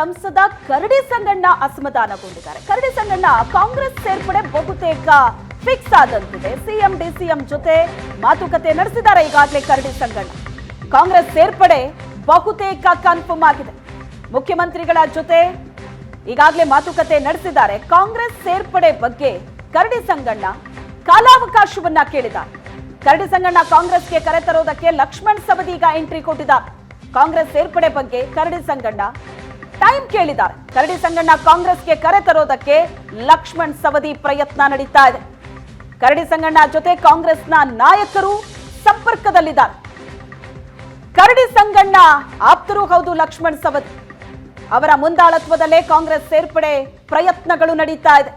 ಸಂಸದ ಕರಡಿ ಸಂಗಣ್ಣ ಅಸಮಾಧಾನಗೊಂಡಿದ್ದಾರೆ. ಕರಡಿ ಸಂಗಣ್ಣ ಕಾಂಗ್ರೆಸ್ ಸೇರ್ಪಡೆ ಬಹುತೇಕ ಫಿಕ್ಸ್ ಆದಂತಿದೆ. ಸಿಎಂ, ಡಿಸಿಎಂ ಜೊತೆ ಮಾತುಕತೆ ನಡೆಸಿದ್ದಾರೆ ಈಗಾಗಲೇ ಕರಡಿ ಸಂಗಣ್ಣ ಕಾಂಗ್ರೆಸ್ ಸೇರ್ಪಡೆ ಬಹುತೇಕ ಕನ್ಫರ್ಮ್ ಆಗಿದೆ. ಮುಖ್ಯಮಂತ್ರಿಗಳ ಜೊತೆ ಈಗಾಗಲೇ ಮಾತುಕತೆ ನಡೆಸಿದ್ದಾರೆ. ಕಾಂಗ್ರೆಸ್ ಸೇರ್ಪಡೆ ಬಗ್ಗೆ ಕರಡಿ ಸಂಗಣ್ಣ ಕಾಲಾವಕಾಶವನ್ನ ಕೇಳಿದ ಕರಡಿ ಸಂಗಣ್ಣ ಕಾಂಗ್ರೆಸ್ಗೆ ಕರೆತರೋದಕ್ಕೆ ಲಕ್ಷ್ಮಣ್ ಸವದಿ ಈಗ ಎಂಟ್ರಿ ಕೊಟ್ಟಿದ್ದಾರೆ. ಕಾಂಗ್ರೆಸ್ ಸೇರ್ಪಡೆ ಬಗ್ಗೆ ಕರಡಿ ಸಂಗಣ್ಣ ಟೈಮ್ ಕೇಳಿದ್ದಾರೆ. ಕರಡಿ ಸಂಗಣ್ಣ ಕಾಂಗ್ರೆಸ್ಗೆ ಕರೆತರೋದಕ್ಕೆ ಲಕ್ಷ್ಮಣ್ ಸವದಿ ಪ್ರಯತ್ನ ನಡೀತಾ ಇದೆ. ಕರಡಿ ಸಂಗಣ್ಣ ಜೊತೆ ಕಾಂಗ್ರೆಸ್ನ ನಾಯಕರು ಸಂಪರ್ಕದಲ್ಲಿದ್ದಾರೆ. ಕರಡಿ ಸಂಗಣ್ಣ ಆಪ್ತರೂ ಹೌದು ಲಕ್ಷ್ಮಣ್ ಸವದಿ. ಅವರ ಮುಂದಾಳತ್ವದಲ್ಲೇ ಕಾಂಗ್ರೆಸ್ ಸೇರ್ಪಡೆ ಪ್ರಯತ್ನಗಳು ನಡೀತಾ ಇದೆ.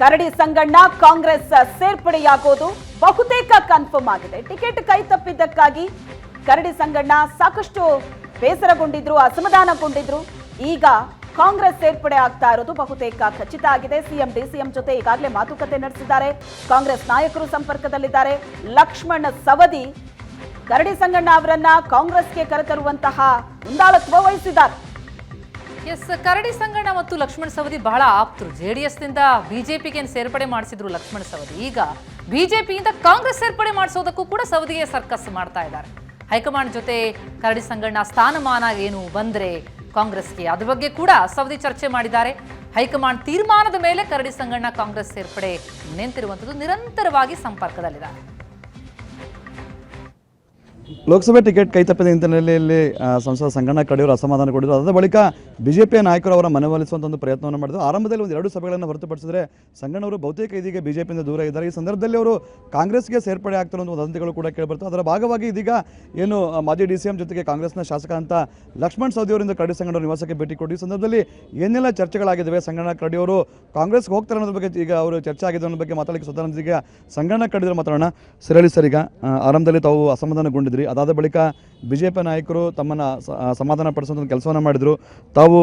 ಕರಡಿ ಸಂಗಣ್ಣ ಕಾಂಗ್ರೆಸ್ ಸೇರ್ಪಡೆಯಾಗೋದು ಬಹುತೇಕ ಕನ್ಫರ್ಮ್ ಆಗಿದೆ. ಟಿಕೆಟ್ ಕೈ ತಪ್ಪಿದ್ದಕ್ಕಾಗಿ ಕರಡಿ ಸಂಗಣ್ಣ ಸಾಕಷ್ಟು ಬೇಸರಗೊಂಡಿದ್ರು, ಅಸಮಾಧಾನಗೊಂಡಿದ್ರು. ಈಗ ಕಾಂಗ್ರೆಸ್ ಸೇರ್ಪಡೆ ಆಗ್ತಾ ಇರೋದು ಬಹುತೇಕ ಖಚಿತ ಆಗಿದೆ. ಸಿಎಂ, ಡಿಸಿಎಂ ಜೊತೆ ಈಗಾಗಲೇ ಮಾತುಕತೆ ನಡೆಸಿದ್ದಾರೆ. ಕಾಂಗ್ರೆಸ್ ನಾಯಕರು ಸಂಪರ್ಕದಲ್ಲಿದ್ದಾರೆ. ಲಕ್ಷ್ಮಣ್ ಸವದಿ ಕರಡಿ ಸಂಗಣ್ಣ ಅವರನ್ನ ಕಾಂಗ್ರೆಸ್ಗೆ ಕರೆತರುವಂತಹ ಮುಂದಾಳತ್ವ ವಹಿಸಿದ್ದಾರೆ. ಎಸ್ ಕರಡಿ ಸಂಗಣ್ಣ ಮತ್ತು ಲಕ್ಷ್ಮಣ ಸವದಿ ಬಹಳ ಆಪ್ತರು. ಜೆ ಡಿ ಎಸ್ನಿಂದ ಬಿಜೆಪಿಗೆ ಸೇರ್ಪಡೆ ಮಾಡಿಸಿದ್ರು ಲಕ್ಷ್ಮಣ ಸವದಿ. ಈಗ ಬಿಜೆಪಿಯಿಂದ ಕಾಂಗ್ರೆಸ್ ಸೇರ್ಪಡೆ ಮಾಡಿಸೋದಕ್ಕೂ ಕೂಡ ಸವದಿಗೆ ಸರ್ಕಸ್ ಮಾಡ್ತಾ ಇದ್ದಾರೆ. ಹೈಕಮಾಂಡ್ ಜೊತೆ ಕರಡಿ ಸಂಗಣ್ಣ ಸ್ಥಾನಮಾನ ಏನು ಬಂದರೆ ಕಾಂಗ್ರೆಸ್ಗೆ? ಅದ್ರ ಬಗ್ಗೆ ಕೂಡ ಸವದಿ ಚರ್ಚೆ ಮಾಡಿದ್ದಾರೆ. ಹೈಕಮಾಂಡ್ ತೀರ್ಮಾನದ ಮೇಲೆ ಕರಡಿ ಸಂಗಣ್ಣ ಕಾಂಗ್ರೆಸ್ ಸೇರ್ಪಡೆ ನಿಂತಿರುವಂಥದ್ದು ನಿರಂತರವಾಗಿ ಸಂಪರ್ಕದಲ್ಲಿದ್ದಾರೆ ಲೋಕಸಭೆ ಟಿಕೆಟ್ ಕೈ ತಪ್ಪಿದ ಹಿನ್ನೆಲೆಯಲ್ಲಿ ಸಂಸದ ಸಂಗಣ್ಣ ಕಡೆಯವರು ಅಸಮಾಧಾನಗೊಂಡಿದ್ರು ಅದರ ಬಳಿಕ ಬಿಜೆಪಿಯ ನಾಯಕರು ಅವರ ಮನವೊಲಿಸುವಂಥ ಒಂದು ಪ್ರಯತ್ನವನ್ನು ಮಾಡಿದ್ರು. ಆರಂಭದಲ್ಲಿ ಒಂದು ಎರಡು ಸಭೆಗಳನ್ನು ಹೊರತುಪಡಿಸಿದರೆ ಸಂಗಣ್ಣವರು ಬಹುತೇಕ ಇದೀಗ ಬಿಜೆಪಿಯಿಂದ ದೂರ ಇದ್ದಾರೆ. ಈ ಸಂದರ್ಭದಲ್ಲಿ ಅವರು ಕಾಂಗ್ರೆಸ್ಗೆ ಸೇರ್ಪಡೆ ಆಗ್ತಾರೆ ಒಂದು ವದಂತಿಗಳು ಕೂಡ ಕೇಳಿಬರ್ತವೆ ಅದರ ಭಾಗವಾಗಿ ಇದೀಗ ಏನು ಮಾಜಿ ಡಿ ಜೊತೆಗೆ ಕಾಂಗ್ರೆಸ್ನ ಶಾಸಕ ಅಂತ ಲಕ್ಷ್ಮಣ್ ಸವದಿ ಅವರಿಂದ ಕರಡಿ ಸಂಗಣ್ಣವರು ನಿವಾಸಕ್ಕೆ ಭೇಟಿ ಕೊಡಿ ಈ ಸಂದರ್ಭದಲ್ಲಿ ಏನೆಲ್ಲ ಚರ್ಚೆಗಳಾಗಿದ್ದಾವೆ ಸಂಗಣ್ಣ ಕಡಿಯವರು? ಕಾಂಗ್ರೆಸ್ಗೆ ಹೋಗ್ತಾರೆ ಅನ್ನೋದ್ರ ಬಗ್ಗೆ ಈಗ ಅವರು ಚರ್ಚೆ ಆಗಿದೆ ಅನ್ನೋ ಬಗ್ಗೆ ಮಾತಾಡಲಿಕ್ಕೆ ಈಗ ಸಂಗಣ್ಣ ಕಡಿದ್ರೆ ಮಾತಾಡೋಣ. ಸರಳಿ ಸರ್ ಈಗ ಆರಂಭದಲ್ಲಿ ತಾವು ಅಸಮಾಧಾನಗೊಂಡಿದ್ರಿ. ಅದಾದ ಬಳಿಕ ಬಿ ಜೆ ಪಿ ನಾಯಕರು ತಮ್ಮನ್ನು ಸಮಾಧಾನ ಪಡಿಸುವಂಥ ಕೆಲಸವನ್ನು ಮಾಡಿದರು. ತಾವು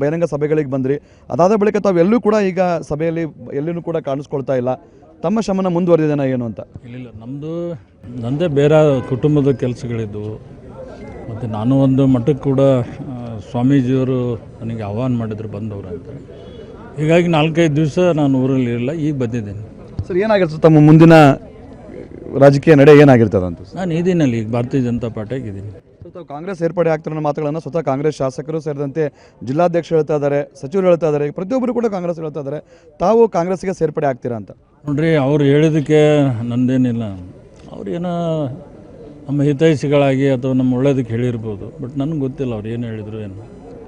ಬಹಿರಂಗ ಸಭೆಗಳಿಗೆ ಬಂದ್ರಿ. ಅದಾದ ಬಳಿಕ ತಾವು ಎಲ್ಲೂ ಕೂಡ ಈಗ ಸಭೆಯಲ್ಲಿ ಎಲ್ಲಿನೂ ಕೂಡ ಕಾಣಿಸ್ಕೊಳ್ತಾ ಇಲ್ಲ. ತಮ್ಮ ಶಮನ ಮುಂದುವರೆದಿದೆ ಏನು ಅಂತ. ಇಲ್ಲ ನಮ್ಮದು ನನ್ನದೇ ಬೇರೆ ಕುಟುಂಬದ ಕೆಲಸಗಳಿದ್ದವು ಮತ್ತು ನಾನು ಒಂದು ಮಠಕ್ಕೆ ಕೂಡ ಸ್ವಾಮೀಜಿಯವರು ನನಗೆ ಆಹ್ವಾನ ಮಾಡಿದ್ರು ಬಂದವರು ಅಂತ. ಹೀಗಾಗಿ ನಾಲ್ಕೈದು ದಿವಸ ನಾನು ಊರಲ್ಲಿ ಇರಲಿಲ್ಲ ಈಗ ಬಂದಿದ್ದೇನೆ. ಸರ್ ಏನಾಗಿರ್ತದೆ ತಮ್ಮ ಮುಂದಿನ ರಾಜಕೀಯ ನಡೆ ಏನಾಗಿರ್ತದೆ ಅಂತ ನಾನು ಇದೀನಲ್ಲಿ ಈಗ ಭಾರತೀಯ ಜನತಾ ಪಾರ್ಟಿಯಾಗಿ ಇದ್ದೀನಿ. ತಾವು ಕಾಂಗ್ರೆಸ್ ಸೇರ್ಪಡೆ ಆಗ್ತಿರೋ ಮಾತುಗಳನ್ನು ಸ್ವತಃ ಕಾಂಗ್ರೆಸ್ ಶಾಸಕರು ಸೇರಿದಂತೆ ಜಿಲ್ಲಾಧ್ಯಕ್ಷರು ಹೇಳ್ತಾ ಇದ್ದಾರೆ ಸಚಿವರು ಹೇಳ್ತಾ ಇದ್ದಾರೆ ಪ್ರತಿಯೊಬ್ಬರು ಕೂಡ ಕಾಂಗ್ರೆಸ್ ಹೇಳ್ತಾ ಇದ್ದಾರೆ ತಾವು ಕಾಂಗ್ರೆಸ್ಗೆ ಸೇರ್ಪಡೆ ಆಗ್ತೀರಾ ಅಂತ? ನೋಡ್ರಿ ಅವ್ರು ಹೇಳಿದಕ್ಕೆ ನಂದೇನಿಲ್ಲ. ಅವ್ರೇನೋ ನಮ್ಮ ಹಿತೈಷಿಗಳಾಗಿ ಅಥವಾ ನಮ್ಮ ಒಳ್ಳೇದಕ್ಕೆ ಹೇಳಿರ್ಬೋದು. ಬಟ್ ನನಗೆ ಗೊತ್ತಿಲ್ಲ ಅವ್ರು ಏನು ಹೇಳಿದರು ಏನು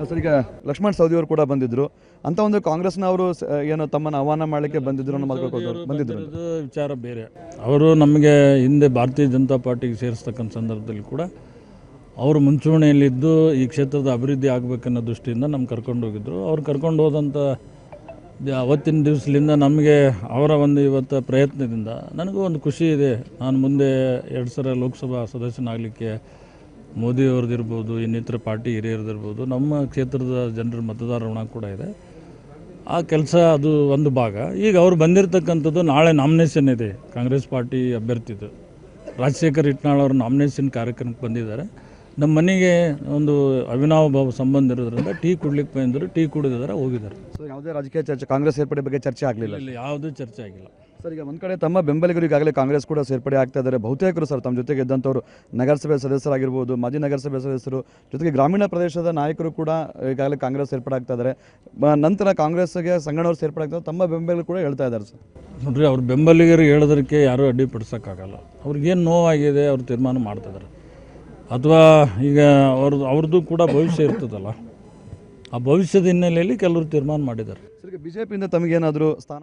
ಸರ್ ಈಗ ಲಕ್ಷ್ಮಣ್ ಸೌದಿ ಅವರು ಕೂಡ ಬಂದಿದ್ರು. ಅಂತ ಒಂದು ಕಾಂಗ್ರೆಸ್ನ ಅವರು ಏನು ತಮ್ಮನ್ನು ಆಹ್ವಾನ ಮಾಡಲಿಕ್ಕೆ ಬಂದಿದ್ರು ಬಂದಿದ್ರು. ವಿಚಾರ ಬೇರೆ. ಅವರು ನಮಗೆ ಹಿಂದೆ ಭಾರತೀಯ ಜನತಾ ಪಾರ್ಟಿಗೆ ಸೇರಿಸ್ತಕ್ಕಂಥ ಸಂದರ್ಭದಲ್ಲಿ ಕೂಡ ಅವರು ಮುಂಚೂಣಿಯಲ್ಲಿದ್ದು ಈ ಕ್ಷೇತ್ರದ ಅಭಿವೃದ್ಧಿ ಆಗಬೇಕನ್ನೋ ದೃಷ್ಟಿಯಿಂದ ನಮ್ಮ ಕರ್ಕೊಂಡು ಹೋಗಿದ್ರು. ಅವ್ರು ಕರ್ಕೊಂಡು ಹೋದಂಥ ಅವತ್ತಿನ ದಿವಸದಿಂದ ನಮಗೆ ಅವರ ಒಂದು ಇವತ್ತು ಪ್ರಯತ್ನದಿಂದ ನನಗೂ ಒಂದು ಖುಷಿ ಇದೆ. ನಾನು ಮುಂದೆ ಎರಡು ಸಾವಿರ ಲೋಕಸಭಾ ಸದಸ್ಯನಾಗಲಿಕ್ಕೆ ಮೋದಿಯವ್ರದ್ದಿರ್ಬೋದು ಇನ್ನಿತರ ಪಾರ್ಟಿ ಹಿರಿಯರದಿರ್ಬೋದು ನಮ್ಮ ಕ್ಷೇತ್ರದ ಜನರ ಮತದಾರ ಋಣ ಕೂಡ ಇದೆ. ಆ ಕೆಲಸ ಅದು ಒಂದು ಭಾಗ. ಈಗ ಅವ್ರು ಬಂದಿರತಕ್ಕಂಥದ್ದು ನಾಳೆ ನಾಮಿನೇಷನ್ ಇದೆ ಕಾಂಗ್ರೆಸ್ ಪಾರ್ಟಿ ಅಭ್ಯರ್ಥಿದು. ರಾಜಶೇಖರ್ ಇಟ್ನಾಳ್ ಅವರು ನಾಮಿನೇಷನ್ ಕಾರ್ಯಕ್ರಮಕ್ಕೆ ಬಂದಿದ್ದಾರೆ. ನಮ್ಮ ಮನೆಗೆ ಒಂದು ಅವಿನಾವ ಭಾವ ಸಂಬಂಧ ಇರೋದ್ರಿಂದ ಟೀ ಕುಡ್ಲಿಕ್ಕೆ ಬಂದರು ಟೀ ಕುಡಿದಿದ್ದಾರೆ ಹೋಗಿದ್ದಾರೆ. ಸೊ ಯಾವುದೇ ರಾಜಕೀಯ ಚರ್ಚೆ ಕಾಂಗ್ರೆಸ್ ಸೇರ್ಪಡೆ ಬಗ್ಗೆ ಚರ್ಚೆ ಆಗಲಿಲ್ಲ? ಇಲ್ಲಿ ಯಾವುದೂ ಚರ್ಚೆ ಆಗಿಲ್ಲ. ಸರ್ ಈಗ ಒಂದು ಕಡೆ ತಮ್ಮ ಬೆಂಬಲಿಗರು ಈಗಾಗಲೇ ಕಾಂಗ್ರೆಸ್ ಕೂಡ ಸೇರ್ಪಡೆ ಆಗ್ತಾ ಇದ್ದಾರೆ. ಬಹುತೇಕರು ಸರ್ ತಮ್ಮ ಜೊತೆಗೆ ಇದ್ದಂಥವ್ರು ನಗರಸಭೆ ಸದಸ್ಯರಾಗಿರ್ಬೋದು ಮಾಜಿ ನಗರಸಭೆ ಸದಸ್ಯರು ಜೊತೆಗೆ ಗ್ರಾಮೀಣ ಪ್ರದೇಶದ ನಾಯಕರು ಕೂಡ ಈಗಾಗಲೇ ಕಾಂಗ್ರೆಸ್ ಸೇರ್ಪಡೆ ಆಗ್ತಾ ಇದ್ದಾರೆ. ನಂತರ ಕಾಂಗ್ರೆಸ್ಗೆ ಸಂಗಣವರು ಸೇರ್ಪಡೆ ಆಗ್ತಾ ತಮ್ಮ ಬೆಂಬಲಿಗರು ಕೂಡ ಹೇಳ್ತಾ ಇದ್ದಾರೆ ಸರ್. ನೋಡ್ರಿ ಅವ್ರ ಬೆಂಬಲಿಗರು ಹೇಳೋದಕ್ಕೆ ಯಾರೂ ಅಡ್ಡಿಪಡಿಸೋಕ್ಕಾಗಲ್ಲ. ಅವ್ರಿಗೇನು ನೋವಾಗಿದೆ ಅವ್ರು ತೀರ್ಮಾನ ಮಾಡ್ತಿದ್ದಾರೆ ಅಥವಾ ಈಗ ಅವ್ರದ್ದು ಅವ್ರದ್ದು ಕೂಡ ಭವಿಷ್ಯ ಇರ್ತದಲ್ಲ. ಆ ಭವಿಷ್ಯದ ಹಿನ್ನೆಲೆಯಲ್ಲಿ ಕೆಲವರು ತೀರ್ಮಾನ ಮಾಡಿದ್ದಾರೆ. ಬಿಜೆಪಿಯಿಂದ ತಮಗೇನಾದರೂ ಸ್ಥಾನ